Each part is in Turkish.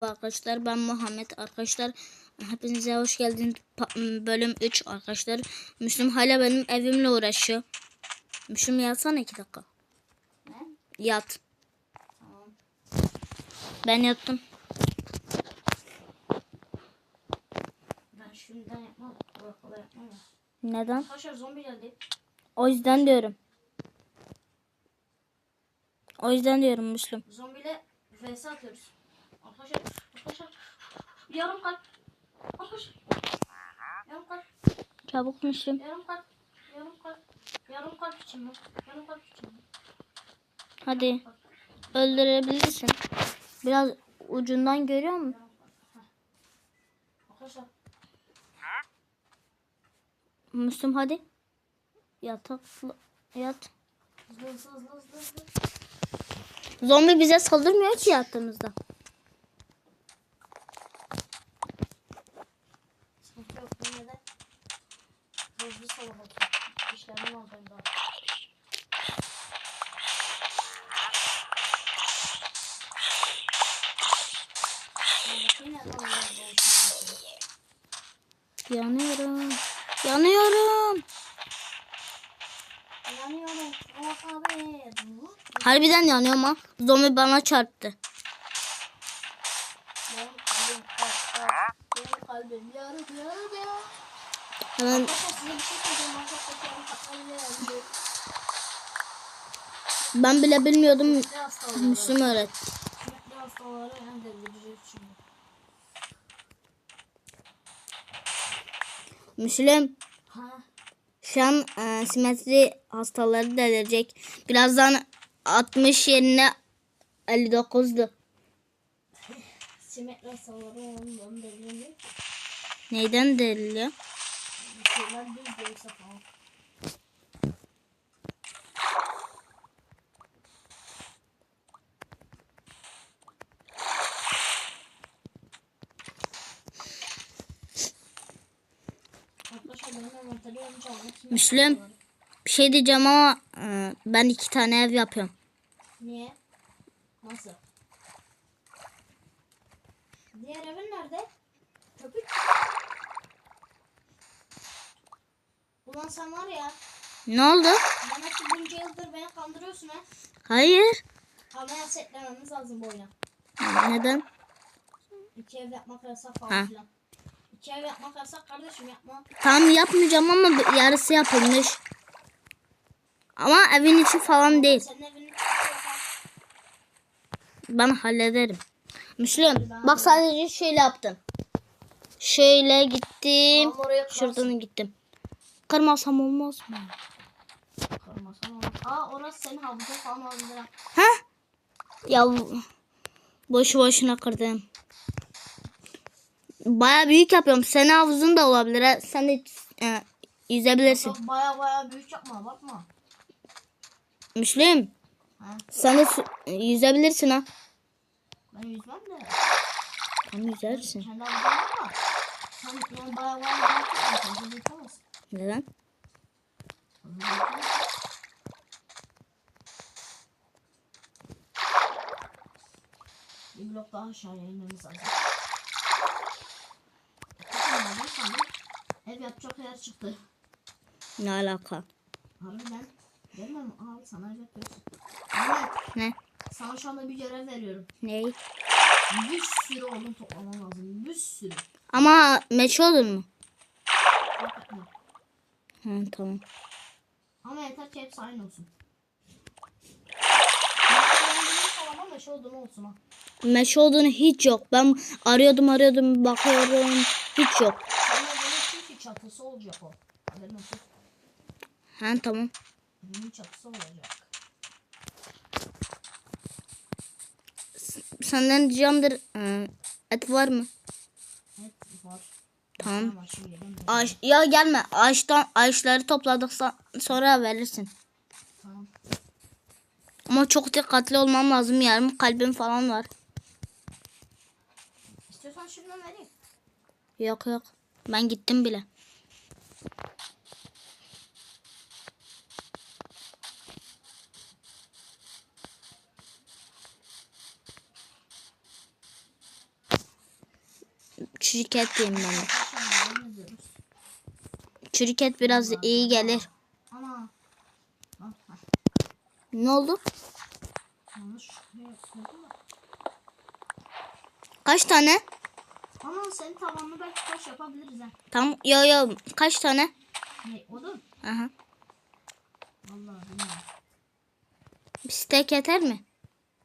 Arkadaşlar ben Muhammed arkadaşlar hepinize hoş geldiniz bölüm 3 arkadaşlar Müslüm hala benim evimle uğraşıyor Müslüm yatsana 2 dakika Ne? Yat Tamam. Ben yattım Ben şundan yapmam. Neden? Arkadaşlar zombi geldi. O yüzden diyorum O yüzden diyorum Müslüm Zombiyle vs atıyoruz. Arkadaşlar. Arkadaşlar. Yarım kalp. Arkadaşlar. Yarım kalp. Çabuk Müslüm Yarım kalp. Yarım kalp. Yarım kalp için mi? Yarım kalp için mi? Hadi öldürebilirsin Biraz ucundan görüyor musun? Arkadaşlar. Müslüm hadi Yatak Yat Hızlı hızlı hızlı hızlı hızlı. Zombi bize saldırmıyor ki yattığımızda Harbiden yanıyorum ha. Zombi bana çarptı. Hemen ben bile bilmiyordum. Müslüm öğretti. Müslüm Ha. şu an e, simetri hastaları delirecek. Birazdan 60 yerine 59'du. Simetri hastaları onun onu da bilmiyorum. Neyden? Bir şeyler düz değilse falan. Müslüm bir şey diyeceğim ama e, ben iki tane ev yapıyorum. Niye? Nasıl? Diğer evin nerede? Köpük. Ulan sen var ya. Ne oldu? Bana ki bunca yıldır beni kandırıyorsun ha. Hayır. Kamera setlememiz lazım bu oyuna. Neden? İki ev yapmak yasak Ha. falan filan. İki ev yapmak yasak kardeşim yapma. Tam yapmayacağım ama yarısı yapılmış. Ama evin içi falan değil. Senin evinin Ben hallederim. Müslüm bak sadece şöyle yaptım. Şöyle gittim. Şuradan gittim. Kırmasam olmaz mı? Kırmasan olmaz. Aa orası senin havuzun falan olabilir. ha. Ya boşu boşuna kırdım. Baya büyük yapıyorum. Senin havuzun da olabilir. ha. Sen de e, yüzebilirsin. Baya baya büyük yapma bakma. Müslüm Ha. sen de yüzebilirsin ha. Ben yüzmem de. Sen yüzersin. Kendi ama. Sen yani baya baya büyük yapma. Sen de yapamazsın. Neden? Bir blok daha aşağıya inmemiz lazım. Ev yapacak yer çıktı. Ne alaka? Harbiden. Gelmem? Al sana ev yapıyorsun. Ne? sana şu anda bir görev veriyorum. Ne? Bir sürü odun toplaman lazım. Bir sürü. Ama meç olur mu? Hı, tamam. Ama yeter ki hepsi aynı olsun. Meşe falan meşe odunu olsun ha. Meş olduğunu hiç yok. Ben arıyordum arıyordum bakıyorum. Hiç yok. Evinin çünkü çatısı olacak o. Haberin olsun. Ha tamam. Evinin çatısı olacak. Senden ricamdır. e, Et var mı? Evet var. Tamam. Ağaç, ya gelme. Ağaçtan ağaçları topladıktan sonra verirsin. Tamam. Ama çok dikkatli olmam lazım. Yarım kalbim falan var. İstiyorsan şimdiden vereyim. Yok yok. Ben gittim bile. Çürük et diyeyim ben de. Arkadaşlar devam ediyoruz. Çürük et biraz iyi gelir. Ne oldu? Şey. Kaç tane? Ama senin tavanını belki taş yapabiliriz ha. Tam yo yo kaç tane? Ne odun? Aha. Vallahi bilmiyorum. Bir steak yeter mi?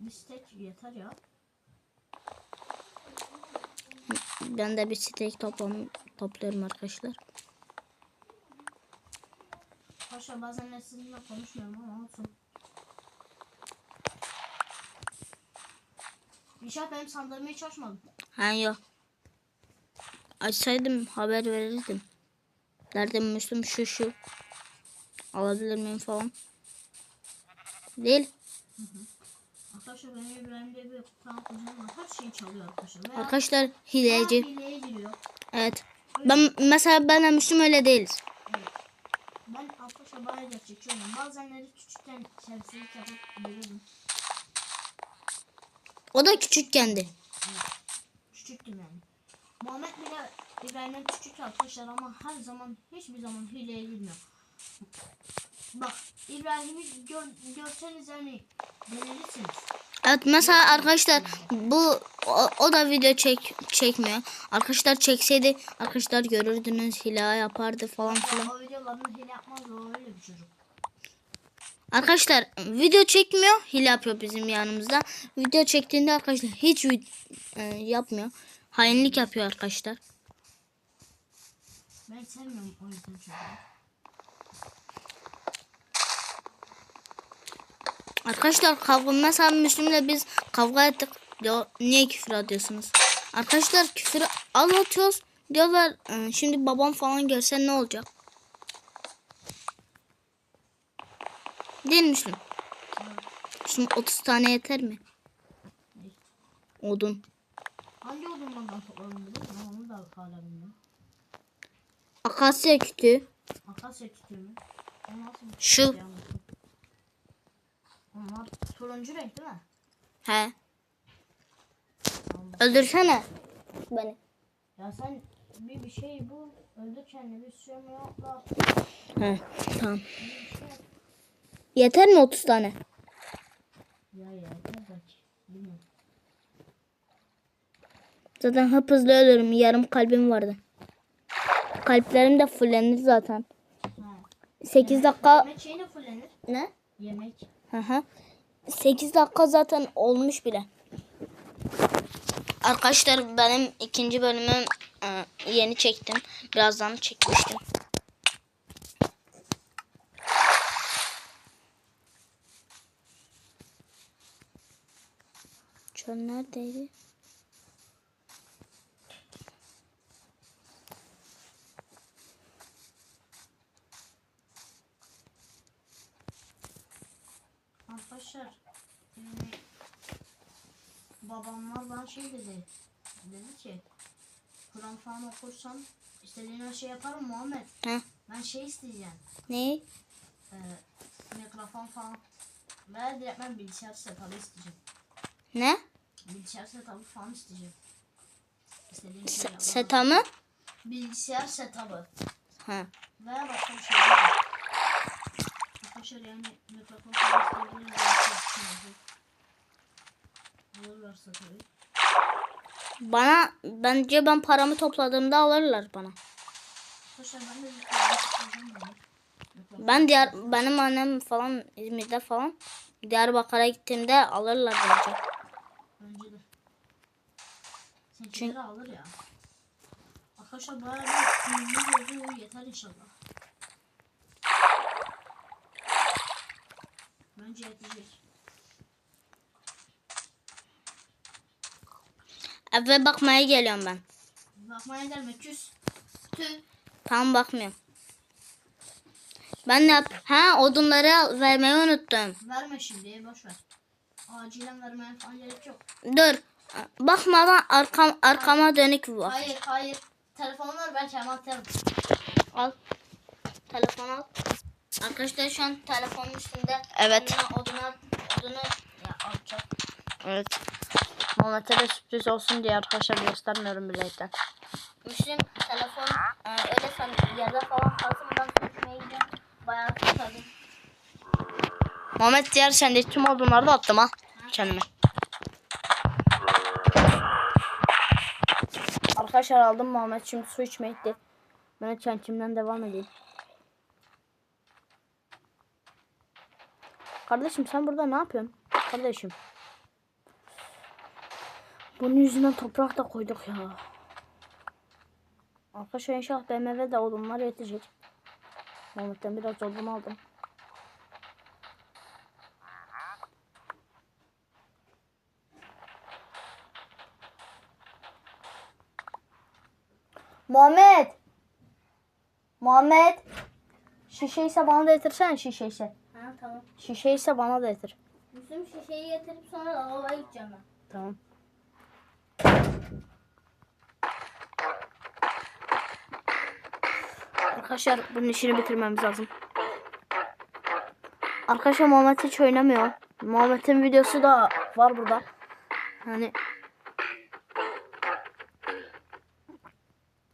Bir tek yeter ya. Ben de bir steak toplam topluyorum arkadaşlar. Paşa bazen sizinle konuşmuyorum ama olsun. İnşallah benim sandığımı hiç açmadın. Ha yok. Açsaydım haber verirdim. Derdim Müslüm şu şu. Alabilir miyim falan. Değil. Arkadaşlar benim İbrahim'de bir tane kuzenim var. Her şeyi çalıyor arkadaşlar. Veya Arkadaşlar hileci. hileye giriyor. Evet. Ben mesela ben Müslüm öyle değiliz. Evet. Ben arkadaşlar bayağı gerçekçi oluyorum. Bazenleri küçükten şerefsizlik yapıp görüyorum. O da küçükkendi. Küçüktüm yani. Muhammed bile İbrahim'den küçük arkadaşlar ama her zaman hiçbir zaman hileye girmiyor. Bak İbrahim'i gör, görseniz denilirsiniz. Evet mesela arkadaşlar bu o, o da video çek çekmiyor. Arkadaşlar çekseydi arkadaşlar görürdünüz hila yapardı falan filan. O videolarını hile yapmaz o öyle bir çocuk. Arkadaşlar video çekmiyor hile yapıyor bizim yanımızda. Video çektiğinde arkadaşlar hiç e, yapmıyor. Hainlik yapıyor arkadaşlar. Ben sevmiyorum o yüzden çocuğu. Arkadaşlar kavga mesela Müslüm'le biz kavga ettik. Ya, niye küfür ediyorsunuz? Arkadaşlar küfürü anlatıyoruz. Diyorlar "E, şimdi babam falan görse ne olacak? Değil mi Müslüm? Şimdi 30 tane yeter mi? Odun. Hangi odunlardan topladım biliyor musun? Onu da hala bilmiyorum. Akasya kütüğü. Akasya kütüğü mü? Şu. Şey ama? Onlar turuncu renk değil mi? He. Allah. Öldürsene. Beni. Ya sen bir bir şey bu öldür kendini bir şey mi yapla He. Tamam. şey. Yeter mi 30 tane? Ya ya yeter belki. Bilmiyorum. Zaten hep hızlı ölürüm. Yarım kalbim vardı. Kalplerim de fullenir zaten. Ha. 8 dakika Yemek şeyine fullenir. ne? Yemek. Hı hı. 8 dakika zaten olmuş bile. Arkadaşlar benim ikinci bölümü e, yeni çektim. Birazdan çekmiştim. Çöl neredeydi? Arkadaşlar yani babamlar bana şey dedi. Dedi ki Kur'an falan okursan istediğin her şey yaparım Muhammed. Heh. Ben şey isteyeceğim. Ne? E, mikrofon falan. Veya direkt ben bilgisayar setup'ı isteyeceğim. Ne? Bilgisayar setup'ı falan isteyeceğim. İstediğin şey Se- yaparım. seta mı? Bilgisayar setup'ı. Ha. Veya başka bir şey yani mikrofon falan istediğiniz bir Bulurlarsa tabii. Bana bence ben paramı topladığımda alırlar bana. Ben diğer benim annem falan İzmir'de falan Diyarbakır'a gittiğimde alırlar bence. Bence de. Seninkileri alır ya. Arkadaşlar bayağı bir oldu yeter inşallah. Bence yetecek. Eve bakmaya geliyorum ben. Bakmaya gelme küs. Tüh. Tam bakmıyorum. Ben ne yap? Ha odunları vermeyi unuttum. Verme şimdi boş ver. Acilen vermeye falan gerek yok. Dur. Bakmadan arkam arkama dönük bak. Hayır hayır. Telefonu ver ben kendim atarım. Al. Telefon al. Arkadaşlar şu an telefonun üstünde. Evet. Oduna, oduna, odunu ya alacak. Evet. Muhammed'e de sürpriz olsun diye arkadaşlar göstermiyorum bileğden. Müslüm telefon e, öyle san yerde falan kalsın ben içmeye gidiyorum. Bayağı susadım. Muhammed diğer sende tüm odunları da attım ha kendime. Arkadaşlar aldım Muhammed şimdi su içmeye gitti. Ben de çentimden devam edeyim. Kardeşim sen burada ne yapıyorsun? Kardeşim. Bunun yüzünden toprak da koyduk ya. Arkadaşlar inşallah BMW'de odunlar yetecek. Muhammed'den biraz odun aldım. Muhammed. Muhammed. Şişe ise bana da getirsen şişe ise. Ha tamam. Şişe ise bana da getir. Müslüm şişeyi getirip sonra lavaboya gideceğim ben. Tamam. Arkadaşlar bunun işini bitirmemiz lazım. Arkadaşlar Muhammed hiç oynamıyor. Muhammed'in videosu da var burada. Hani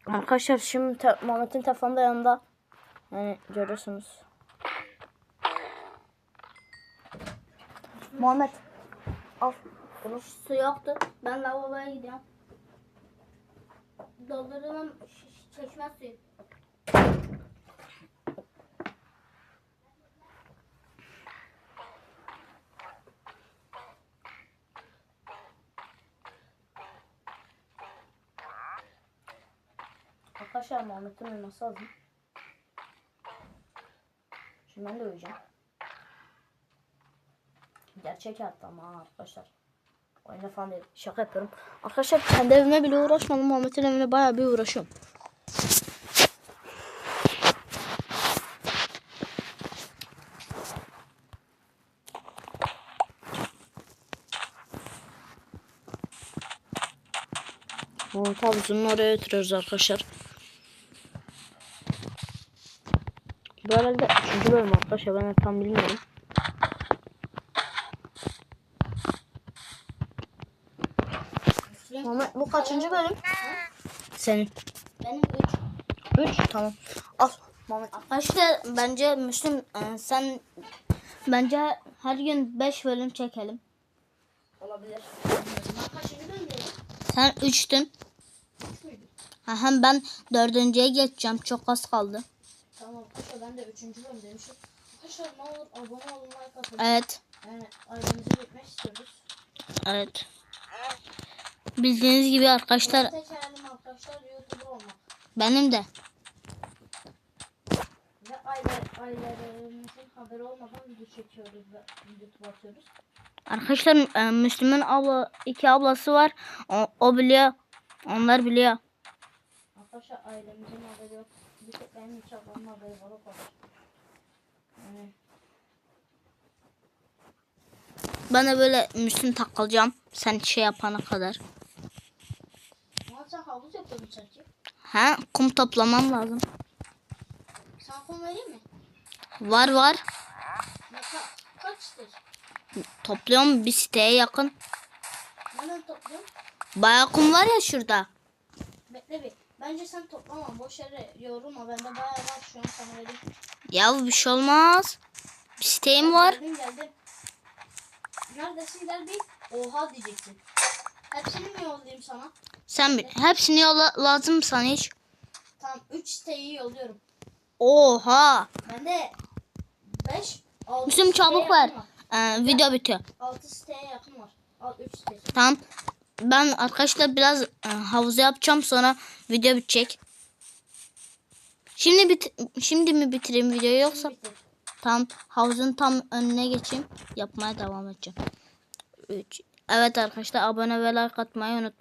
Arkadaşlar şimdi te- Muhammed'in telefonu da yanında. Yani görüyorsunuz. Muhammed al. Bunu Su yoktu. Ben lavaboya gidiyorum. Dolduralım çeşme suyu. Arkadaşlar Muhammed'in uyuması lazım. Şimdi ben de uyuyacağım. Gerçek hayatta ama arkadaşlar. Oyunda falan değil. Şaka yapıyorum. Arkadaşlar kendi evime bile uğraşmadım. Muhammed'in evine bayağı bir uğraşıyorum. Mont havuzunun oraya götürüyoruz arkadaşlar. Bu herhalde 3. bölüm arkadaşlar ben tam bilmiyorum. Muhammed bu kaçıncı bölüm? Senin. Benim üç. 3 tamam. Al. Arkadaşlar bence Müslüm e, sen bence her gün 5 bölüm çekelim. Olabilir. Sen 3'tün. Hem ben dördüncüye geçeceğim. Çok az kaldı. Tamam arkadaşlar ben de üçüncü bölümdeyim. Şu- Arkadaşlar ne olur abone olun like atın. Evet. Yani ailemizi büyütmek istiyoruz. Evet. Bildiğiniz gibi arkadaşlar benim de. Ve aile, ailelerimizin haberi olmadan video çekiyoruz ve YouTube atıyoruz. Arkadaşlar e, Müslüm'ün abla iki ablası var. O, o biliyor. Onlar biliyor. Arkadaşlar ailemizin haberi yok. Bir tek benim hiç ablamın haberi var. Yani Ben de böyle Müslüm takılacağım. Sen şey yapana kadar. Sen havuz sanki. Ha kum toplamam lazım. Sana kum vereyim mi? Var var. Ne ka kaç ister? Topluyorum bir siteye yakın. Nereden topluyorum? Bayağı kum var ya şurada. Bekle bir. Bence sen toplama. Boş yere yorulma. Bende bayağı var şu an sana vereyim. Ya bir şey olmaz. Bir siteyim var. Geldim geldim. Neredesin gel bir. Oha diyeceksin. Hepsini mi yollayayım sana? Sen bil- hepsini yolla lazım sana hiç. Tamam 3 siteyi yolluyorum. Oha. Bende 5 6 Müslüm çabuk ver. Ee, video bitiyor. 6 siteye yakın var. Al 3 site. Tamam. Ben arkadaşlar biraz e, havuzu yapacağım sonra video bitecek. Şimdi bit şimdi mi bitireyim videoyu yoksa Bitir. tam havuzun tam önüne geçeyim. Yapmaya devam edeceğim. 3 Evet arkadaşlar abone ve like atmayı unutmayın.